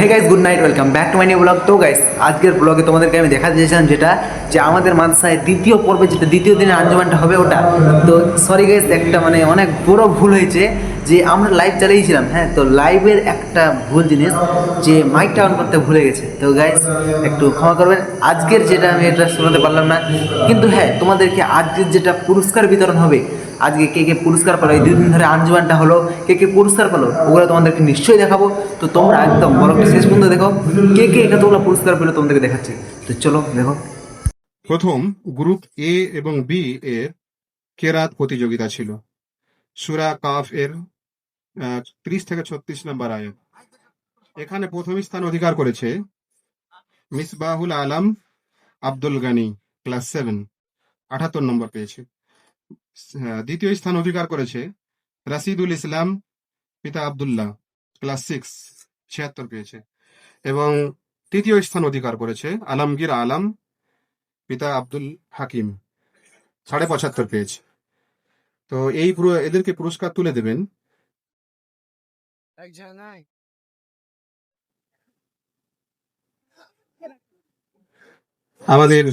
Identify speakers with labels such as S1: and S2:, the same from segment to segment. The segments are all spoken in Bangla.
S1: Hey guys good night welcome back to my new blog তো গাইস আজকের ব্লগে তোমাদেরকে আমি দেখাতে চেয়েছিলাম যেটা, যে আমাদের মাদ্রাসায় দ্বিতীয় পর্বে যেটা, দ্বিতীয় দিনে আঞ্জুমানটা হবে ওটা। তো সরি গাইস একটা মানে অনেক বড় ভুল হয়েছে যে আমরা লাইভ চালিয়েছিলাম হ্যাঁ তো লাইভের একটা ভুল জিনিস যে মাইকটা অন করতে ভুলে গেছে। তো গাইস একটু ক্ষমা করবেন, আজকের যেটা আমি এটা শোনাতে পারলাম না। কিন্তু হ্যাঁ তোমাদেরকে আজকের যেটা পুরস্কার বিতরণ হবে আজকে কে কে পুরস্কার পেল? এই দুই দিন ধরে আঞ্জুমানটা হলো, কে কে পুরস্কার পেল, ওগুলো তোমাদেরকে নিশ্চয়ই দেখাবো। তো তোমরা একদম বড়টা শেষ পর্যন্ত দেখো, কে কে তোমরা পুরস্কার পেল তোমাদেরকে দেখাচ্ছি। তো চলো, দেখো।
S2: প্রথম গ্রুপ এ এবং বি এর কেরাত প্রতিযোগিতা ছিল। সুরা কাফ এর ত্রিশ থেকে ছত্রিশ নম্বর আয়াত। এখানে প্রথম স্থান অধিকার করেছে মিসবাহুল আলম আব্দুল গানি ক্লাস সেভেন আঠাত্তর নম্বর পেয়েছে। দ্বিতীয় স্থান অধিকার করেছে রাশিদুল ইসলাম পিতা আব্দুল্লাহ ক্লাস সিক্স ছিয়াত্তর পেয়েছে। এবং তৃতীয় স্থান অধিকার করেছে আলমগীর আলম পিতা আব্দুল হাকিম সাড়ে পঁচাত্তর পেয়েছে। তো এই পুরো এদেরকে পুরস্কার তুলে দেবেন। আমাদের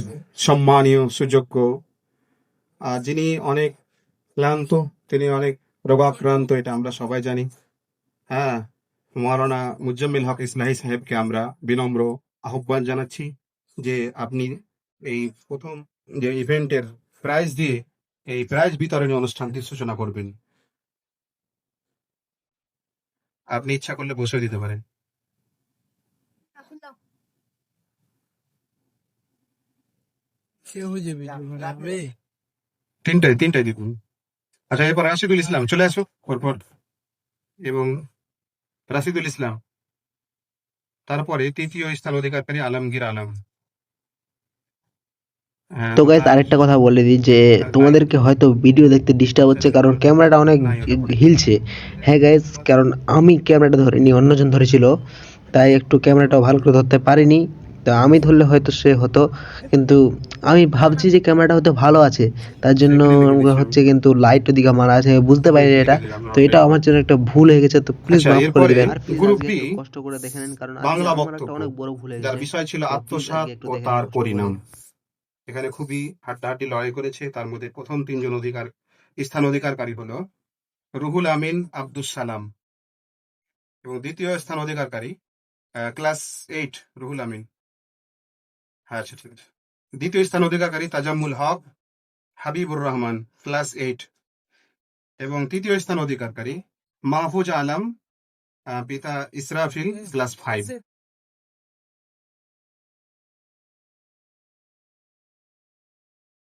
S2: সম্মানীয় সুযোগ্য যিনি অনেক ক্লান্ত তিনি অনেক রোগাক্রান্ত এটা আমরা সবাই জানি। হ্যাঁ মৌলানা মুজাম্মিল হক ইসলাহি সাহেবকে আমরা বিনম্র আহ্বান জানাচ্ছি যে আপনি এই প্রথম যে ইভেন্টের প্রাইজ দিয়ে এই প্রাইজ বিতরণী অনুষ্ঠানটির সূচনা করবেন। আপনি ইচ্ছা করলে বসে দিতে পারেন। তিনটায় তিনটায় দেখুন। আচ্ছা এরপর রাশিদুল ইসলাম চলে আসো। পরপর। এবং রাশিদুল ইসলাম তারপরে তৃতীয় স্থান অধিকারী আলমগীর আলম। হ্যাঁ,
S3: তো গাইস আরেকটা কথা বলে দিই যে তোমাদেরকে হয়তো ভিডিও দেখতে ডিস্টার্ব হচ্ছে কারণ ক্যামেরাটা অনেক হিলছে। হ্যাঁ গাইস কারণ আমি ক্যামেরাটা ধরিনি অন্যজন ধরেছিল। তাই একটু ক্যামেরাটা ভালো করে ধরতে পারিনি। তো আমি ধরলে হয়তো সে হতো কিন্তু আমি ভাবছি যে ক্যামেরাটা হয়তো ভালো আছে তার জন্য হচ্ছে কিন্তু লাইট দিকে মারা আছে বুঝতে পারিনি এটা। তো এটা আমার জন্য একটা ভুল হয়ে গেছে তো প্লিজ
S2: আচ্ছা,
S3: মাফ করে দিবেন।
S2: গ্রুপ বি
S3: কষ্ট করে দেখে নিন কারণ
S2: বাংলা বক্তব্য,
S3: অনেক বড় ভুল হয়ে
S2: যার বিষয় ছিল আত্মসাৎ ও তার। পরিণাম। এখানে খুবই হাড্ডাহাড্ডি লড়াই করেছে তার মধ্যে প্রথম তিনজন অধিকার স্থান অধিকারকারী হলো রুহুল আমিন আব্দুস সালাম। এবং দ্বিতীয় স্থান অধিকারকারী ক্লাস এইট রুহুল আমিন। হ্যাঁ আচ্ছা। আছে দ্বিতীয় স্থান অধিকারকারী তাজাম্মুল হক, হাবিবুর রহমান, ক্লাস এইট। এবং তৃতীয় স্থান অধিকারকারী মাহফুজ আলম পিতা ইসরাফিল, ক্লাস ফাইভ।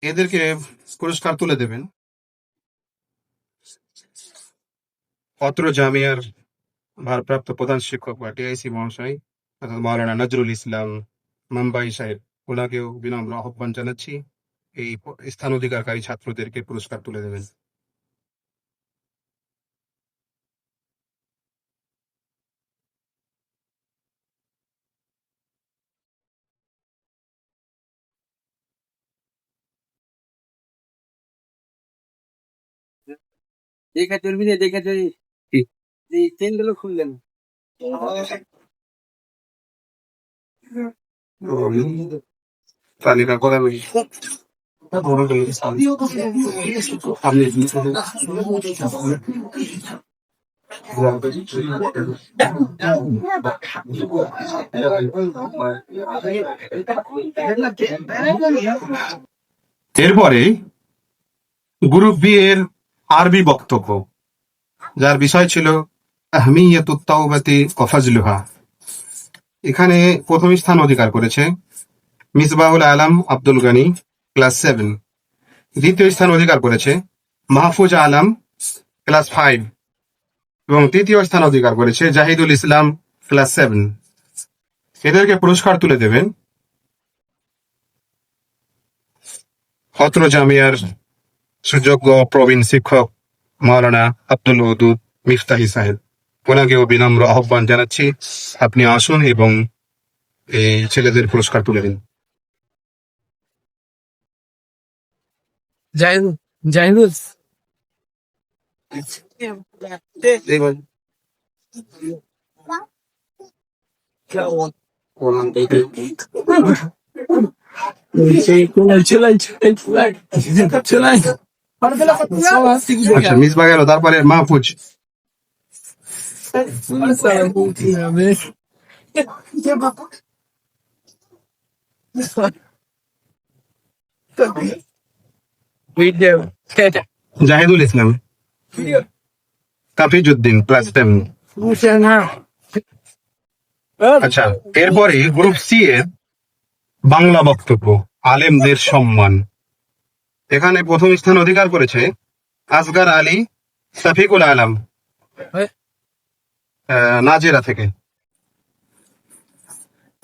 S2: এদেরকে পুরস্কার তুলে দেবেন। অত্র জামিয়ার ভারপ্রাপ্ত প্রধান শিক্ষক বা টিআইসি মহাশয় অর্থাৎ মাওলানা নজরুল ইসলাম মুম্বাই সাহেব ওনাকেও বিনম্র আহ্বান জানাচ্ছি। এই স্থান অধিকারকারী ছাত্রদেরকে পুরস্কার তুলে দেবেন।
S4: দেখা চলবি না দেখা চলবি।
S2: কি?
S4: এই চেনগুলো খুললেন
S2: এরপরে গ্রুপ বি এর আরবি বক্তব্য যার বিষয় ছিল আহমিয়াতুত তাওবাতি ওয়া ফাজলুহা। এখানে প্রথম স্থান অধিকার করেছে মিসবাহুল আলম আব্দুল গানি, ক্লাস সেভেন দ্বিতীয় স্থান অধিকার করেছে মাহফুজ আলম, ক্লাস ফাইভ এবং তৃতীয় স্থান অধিকার করেছে জাহিদুল ইসলাম, ক্লাস সেভেন এদেরকে পুরস্কার তুলে দেবেন অত্র জামিয়ার সুযোগ্য প্রবীণ শিক্ষক মাওলানা আব্দুল ওদুদ মিফতাহি সাহেব। ওনাকেও বিনম্র আহ্বান জানাচ্ছি। আপনি আসুন এবং এই ছেলেদের পুরস্কার তুলে দিন।
S4: জাহিদুল
S2: আচ্ছা গেল তারপরে মাহফুজ জাহিদুল ইসলাম। তাফিজুদ্দিন ক্লাস টেন আচ্ছা এরপরে গ্রুপ সি এর বাংলা বক্তব্য, আলেমদের সম্মান। এখানে প্রথম স্থান অধিকার করেছে আসগার আলী সাফিকুল আলম। নাজেরা থেকে।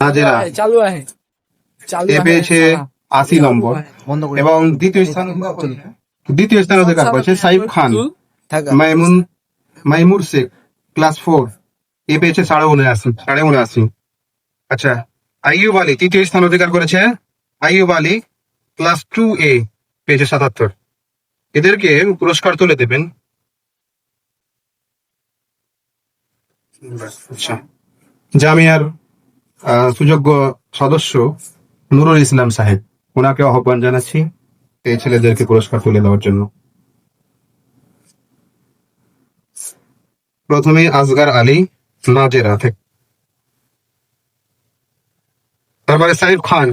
S2: নাজেরা।
S4: চালু আছে চালু
S2: এ পেয়েছে আশি নম্বর। এবং দ্বিতীয় স্থান দ্বিতীয় স্থান অধিকার করেছে সাইফ খান। Maimun Maimur Sheikh class four. এ পেয়েছে সাড়ে উনআশি সাড়ে উনআশি। আচ্ছা আইয়ুব আলী তৃতীয় স্থান অধিকার করেছে আইয়ুব আলী ক্লাস টু এ পেয়েছে সাতাত্তর। এদেরকে পুরস্কার তুলে দেবেন। জামিয়ার আহ, সুযোগ্য সদস্য নুরুল ইসলাম সাহেব ওনাকে আহ্বান জানাচ্ছি এই ছেলেদেরকে পুরস্কার তুলে দেওয়ার জন্য। প্রথমে আসগার আলী নাজেরা থেকে। তারপরে সাইফ খান।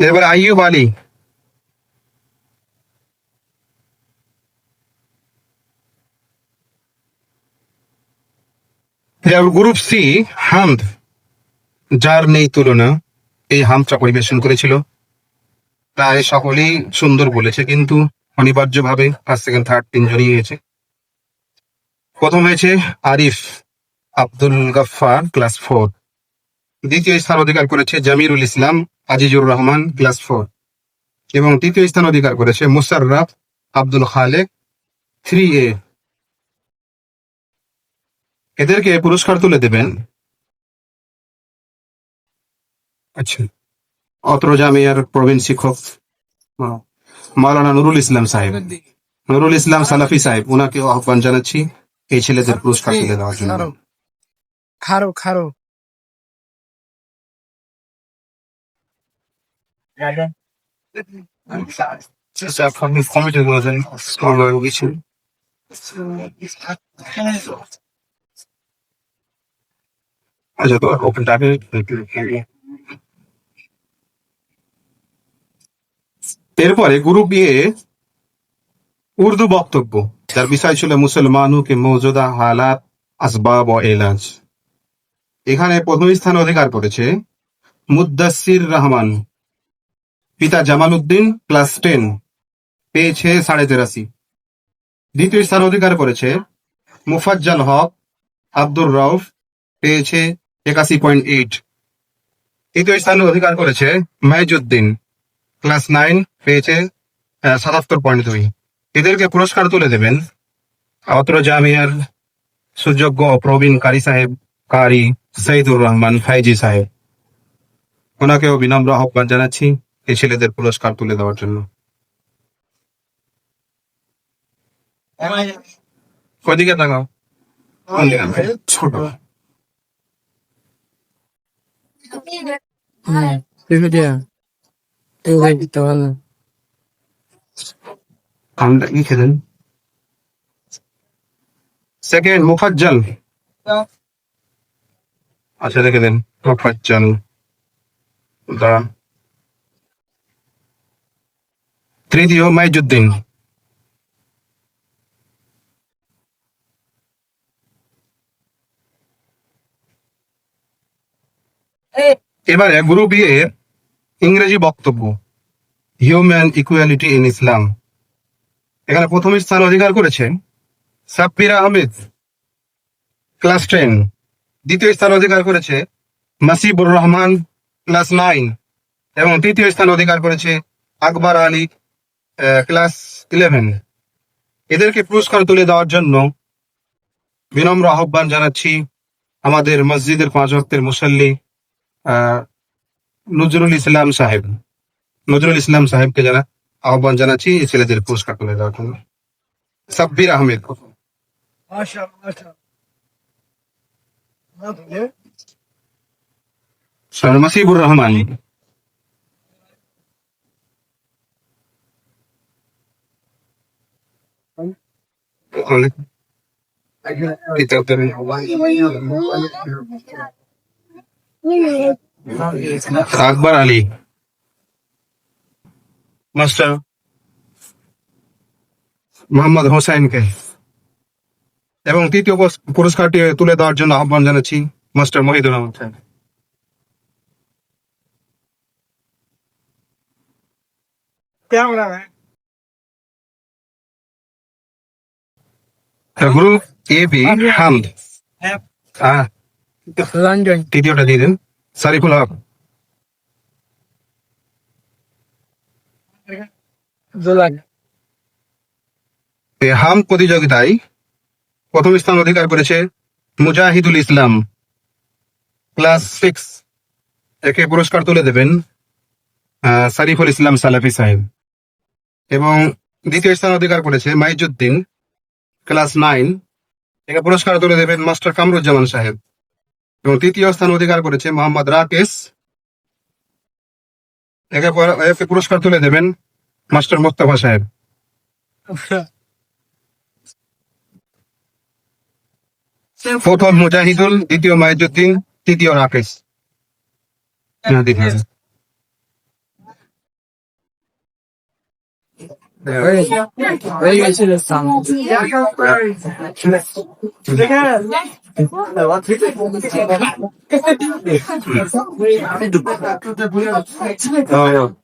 S2: এবার আইয়ুব আলী। গ্রুপ সি হামদ যার নেই তুলনা, এই হামটা পরিবেশন করেছিল। প্রায় সকলেই সুন্দর বলেছে, কিন্তু অনিবার্যভাবে ফার্স্ট সেকেন্ড থার্ড তিনজনই হয়েছে প্রথম হয়েছে আরিফ আব্দুল গাফফার, ক্লাস ফোর। দ্বিতীয় স্থান অধিকার করেছে জামিরুল ইসলাম, আজিজুর রহমান, ক্লাস ফোর। এবং তৃতীয় স্থান অধিকার করেছে মুসাররাফ আব্দুল খালেক, থ্রি এ। এদেরকে পুরস্কার তুলে দেবেন। আচ্ছা। অত্র জামিয়ার প্রবীণ শিক্ষক মাওলানা নুরুল ইসলাম সাহেব। নুরুল ইসলাম সালাফি সাহেব ওনাকে আহ্বান জানাচ্ছি এই ছেলেদের পুরস্কার তুলে দেওয়ার জন্য।
S4: খারো খারো
S2: আচ্ছা তো ওপেন টাকে এরপরে গ্রুপ বিয়ে উর্দু বক্তব্য। যার বিষয় ছিল মুসলমানু কে মৌজুদা হালাত আসবাব ও এলাজ। এখানে প্রথম স্থান অধিকার করেছে মুদাসির রহমান। পিতা জামাল উদ্দিন ক্লাস টেন পেয়েছে সাড়ে তেরাশি। দ্বিতীয় স্থান অধিকার করেছে মুফাজ্জাল হক, আব্দুর রউফ পেয়েছে একাশি পয়েন্ট এইট। তৃতীয় স্থান অধিকার করেছে মাইজুদ্দিন। ক্লাস নাইন পেয়েছে সাতাত্তর পয়েন্ট দুই। এদেরকে পুরস্কার তুলে দেবেন অত্র জামিয়ার সুযোগ্য প্রবীণ কারি সাহেব কারি সঈদুর রহমান ফাইজি সাহেব। ওনাকেও বিনম্র আহ্বান জানাচ্ছি এই ছেলেদের পুরস্কার তুলে দেওয়ার জন্য। ওদিকে তাকাও? ছোট আমরা লিখে দেন সেকেন্ড মুফাজ্জল। আচ্ছা লিখে দেন তৃতীয় মাইজুদ্দিন। এবারে গ্রুপ এ ইংরেজি বক্তব্য হিউম্যান ইকুয়ালিটি ইন ইসলাম এখানে প্রথম স্থান অধিকার করেছেন সাব্বির আহমেদ। ক্লাস টেন দ্বিতীয় স্থান অধিকার করেছে মাসিবুর রহমান ক্লাস নাইন এবং তৃতীয় স্থান অধিকার করেছে আকবর আলী ক্লাস ইলেভেন এদেরকে পুরস্কার তুলে দেওয়ার জন্য বিনম্র আহ্বান জানাচ্ছি আমাদের মসজিদের পাঁচ ভক্তের মুসল্লি নজরুল ইসলাম সাহেব নজরুল ইসলাম সাহেবকে যারা আহ্বান জানাচ্ছি এই ছেলেদের পুরস্কার তুলে দেওয়ার জন্য সাব্বির আহমেদ স্যার মাসিবুর রহমান আকবর আলী। মাস্টার। মোহাম্মদ হোসেনকে। এবং তৃতীয় পুরস- পুরস্কারটি তুলে দেওয়ার জন্য আহ্বান জানাচ্ছি master Mohidur Rahman sir. Group A B হামদ। হ্যাঁ।
S4: লন্ডন
S2: তৃতীয়টা দিয়ে দিন সারিফুল হক হাম প্রতিযোগিতায় প্রথম স্থান অধিকার করেছে মুজাহিদুল ইসলাম। ক্লাস সিক্স একে পুরস্কার তুলে দেবেন আহ, সারিফুল ইসলাম সালাফি সাহেব। এবং দ্বিতীয় স্থান অধিকার করেছে মাইজুদ্দিন ক্লাস নাইন একে পুরস্কার তুলে দেবেন মাস্টার কামরুজ্জামান সাহেব। এবং তৃতীয় স্থান অধিকার করেছে মোহাম্মদ রাকেশ। একে একে পুরস্কার তুলে দেবেন মাস্টার মোস্তফা সাহেব। প্রথম মুজাহিদুল দ্বিতীয় মাইজুদ্দিন তৃতীয় রাকেশ। হ্যাঁ, 와
S4: 되게 보기
S2: 제가
S5: 그래서 우리 나요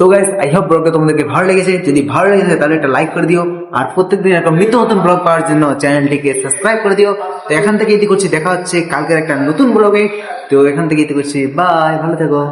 S1: তো গাইস আই হোপ ব্লগটা তোমাদেরকে ভালো লেগেছে। যদি ভালো লেগেছে তাহলে একটা লাইক করে দিও। আর প্রত্যেকদিন একটা নিত্য নতুন ব্লগ পাওয়ার জন্য চ্যানেলটিকে সাবস্ক্রাইব করে দিও। তো এখান থেকে এটি করছি। দেখা হচ্ছে কালকের একটা নতুন ব্লগে। তো এখান থেকে এটি করছি। বাই ভালো থেকো।